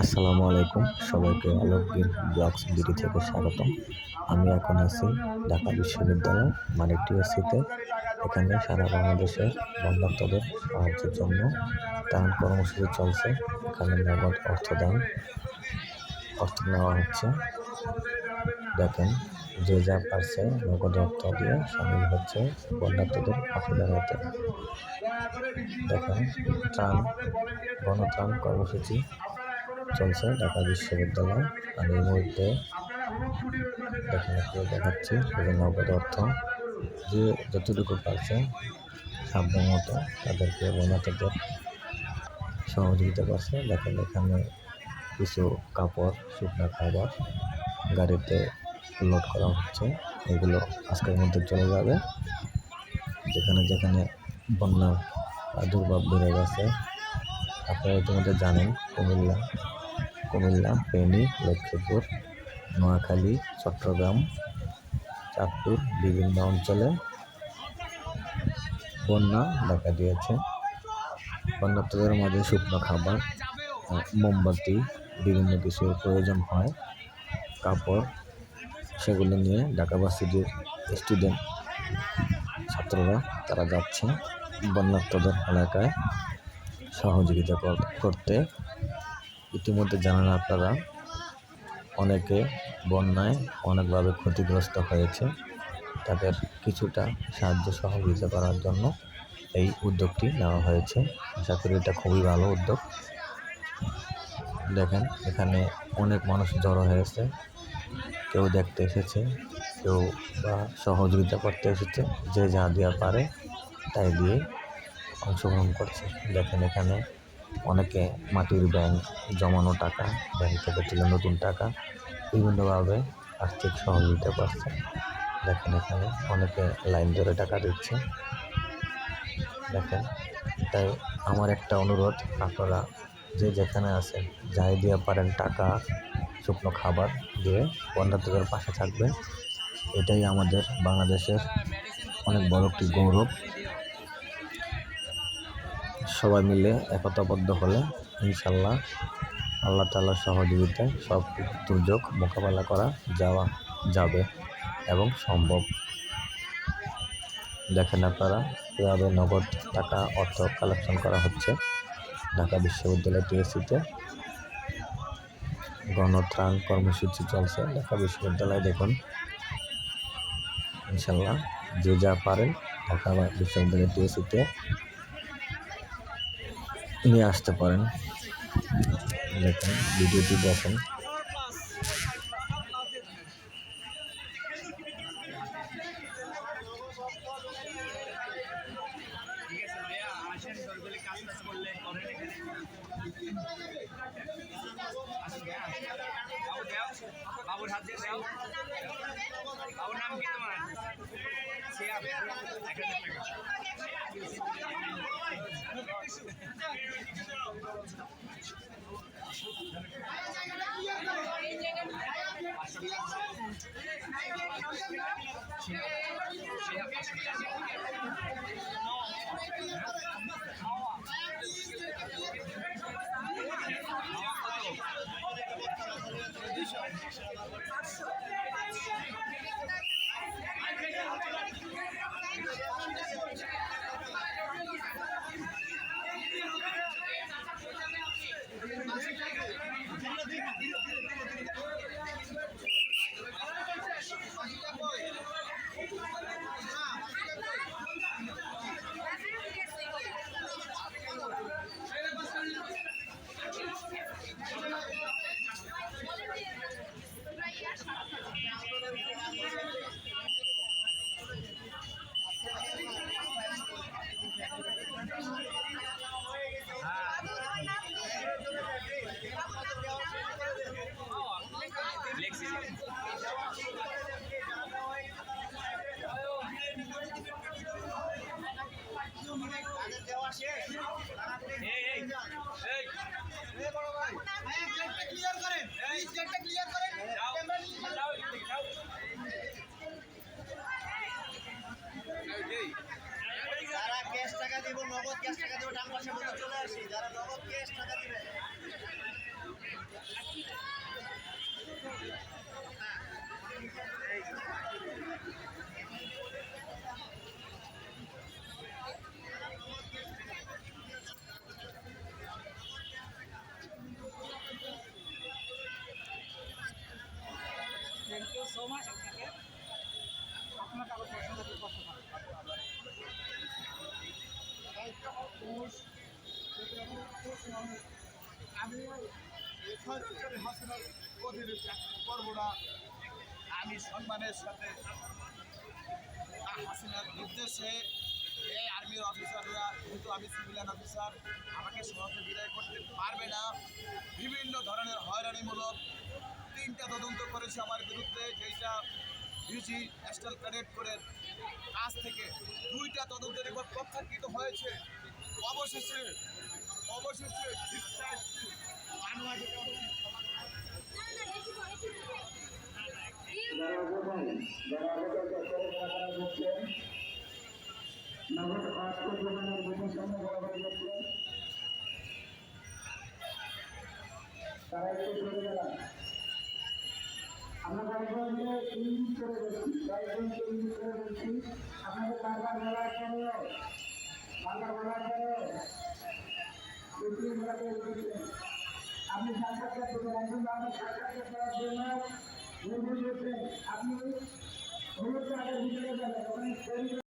আসসালামু আলাইকুম। সবাইকে আলোকগীর ব্লগস বিডি থেকে স্বাগতম। আমি এখন আছি ঢাকা বিশ্ববিদ্যালয় মানে টিএসসিতে এখানে সারা বাংলাদেশের বন্যার্থদের সাহায্যের জন্য ত্রাণ কর্মসূচি চলছে। এখানে নগদ অর্থ দান, অর্থ নেওয়া হচ্ছে। দেখেন, যে যা পারছে নগদ অর্থ দিয়ে সামিল হচ্ছে বন্যার্থদের পাশে দাঁড়াতে দেখেন, ত্রাণ, গণত্রাণ কর্মসূচি চলছে ঢাকা বিশ্ববিদ্যালয়। আর এই মুহূর্তে একটু দেখাচ্ছি নগদ অর্থ যে যতটুকু পারছে সাধ্য মতো তাদেরকে বন্যার্থদের সহযোগিতা করছে। দেখেন এখানে কিছু কাপড়, শুকনো খাবার গাড়িতে লোড করা হচ্ছে। এগুলো আজকের মধ্যে চলে যাবে। যেখানে যেখানে বন্যার প্রাদুর্ভাব বেড়ে গেছে, আপনারা ইতিমধ্যে জানেন কুমিল্লা কুমিল্লা, ফেনী, লক্ষ্মীপুর, নোয়াখালী, চট্টগ্রাম, চাঁদপুর বিভিন্ন অঞ্চলে। বন্যা দেখা দিয়েছে। বন্যার্থদের মাঝে শুকনো খাবার, মোমবাতি, বিভিন্ন কিছুর প্রয়োজন হয়। কাপড়, সেগুলো নিয়ে ঢাকা ভার্সিটির স্টুডেন্ট ছাত্ররা, তারা যাচ্ছে বন্যার্থদের এলাকায় সহযোগিতা করতে। ইতিমধ্যে জানেন আপনারা, অনেকে বন্যায় অনেকভাবে ক্ষতিগ্রস্ত হয়েছে। তাদের কিছুটা সাহায্য সহযোগিতা করার জন্য এই উদ্যোগটি নেওয়া হয়েছে। আশা করি এটা খুবই ভালো উদ্যোগ। দেখেন, এখানে অনেক মানুষ জড়ো হয়েছে। কেউ দেখতে এসেছে, কেউ বা সহযোগিতা করতে এসেছে। যে যা দেওয়া পারে তাই দিয়ে অংশগ্রহণ করছে। দেখেন এখানে অনেকে মাটির ব্যাংক জমানো টাকা ব্যাংক থেকে তুলে নতুন টাকা বিভিন্নভাবে আর্থিক সহযোগিতা করছে। দেখেন এখানে অনেকে লাইন ধরে টাকা দিচ্ছে। দেখেন, তাই আমার একটা অনুরোধ, আপনারা যে যেখানে আছেন, যাই দিয়ে পারেন টাকা, শুকনো খাবার দিয়ে বন্যার্থীদের পাশে থাকবেন। এটাই আমাদের বাংলাদেশের অনেক বড় একটি গৌরব। সবাই মিলে একতাবদ্ধ হলে ইনশাল্লাহ আল্লাহ তাল্লার সহযোগিতায় সব দুর্যোগ মোকাবেলা করা যাওয়া যাবে এবং সম্ভব। দেখেন আপনারা কীভাবে নগদ টাকা অর্থ কালেকশন করা হচ্ছে। ঢাকা বিশ্ববিদ্যালয় টিএসসিতে গণত্রাণ কর্মসূচি চলছে। ঢাকা বিশ্ববিদ্যালয়ে দেখুন, ইনশাল্লাহ যে যা পারেন ঢাকা বিশ্ববিদ্যালয় টিএসসিতে নিয়ে আসতে পারেন। দেখুন ভিডিওটি দেখেন। বাবুর নাম কি তোমার সিয়াম আমি এই সরকারি হাসিনার অধীনে করব না আমি সম্মানের সাথে হাসিনার নির্দেশে এই আর্মির অফিসাররা যেহেতু আমি সিভিলিয়ান অফিসার আমাকে সহজে বিদায় করতে পারবে না বিভিন্ন ধরনের হয়রানিমূলক তিনটা তদন্ত করেছে আমার বিরুদ্ধে যেটা ডিজি ন্যাশনাল ক্যাডেট কোরের কাছ থেকে দুইটা তদন্তের রিপোর্ট প্রত্যাখ্যিত হয়েছে অবশেষে অবশেষে ডিসচার্জ আনোয়ারকে যারা অবদান যারা অবদান করে তারা করছেন নগদ অর্থ যোগানের বিশেষ সামনে করছেন তারা একটু সরে আমরা কয়েকজনকে ইঙ্গিত করে বলছি কয়েকজনকে করে বলছি আপনাদের বারবার বলার পরেও বারবার বলার আপনি সাক্ষাৎকার করবেন একজন আপনার সাক্ষাৎকার করার জন্য আপনি হলুদ কার্ডের ভিতরে যাবেন ওখানে